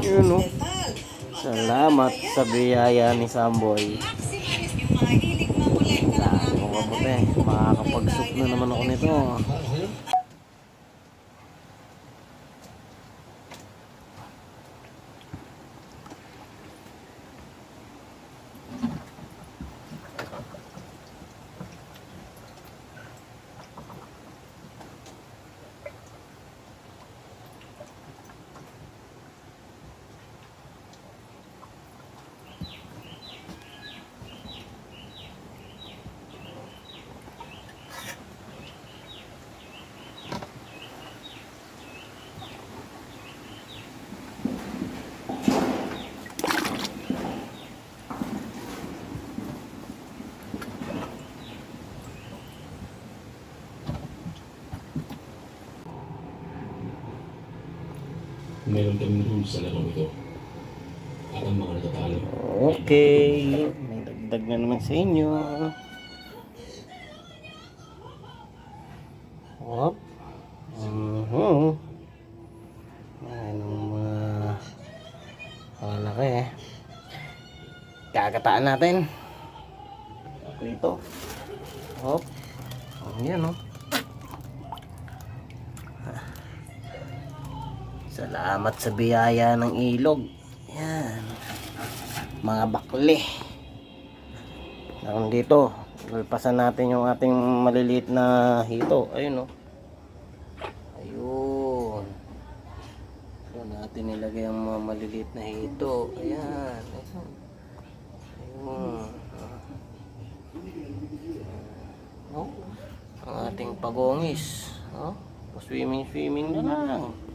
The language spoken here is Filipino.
Yun oh. Salamat sa biyaya ni Samboy. Maximize yung mga hilig mamulekta ng Dami ating kong kamote. Makakapag-soup na naman ako nito. Meron kaming rules sa larong ito. At ang mga natatalo, Okay. May dagdag na naman sa inyo. Hop. Mhm. Ayan ang mga malaki eh. Kakataan natin. Dito. Hop. Ayan oh. Salamat sa biyaya ng ilog. Yan. Mga bakli. Naroon dito. Lalpasan natin yung ating maliliit na hito. Ayun oh. Ayun. Doon natin nilagay ang mga maliliit na hito. Ayan. Ayun. Ayun. Oh. Ang ating pagongis. Oh. Swimming swimming na lang.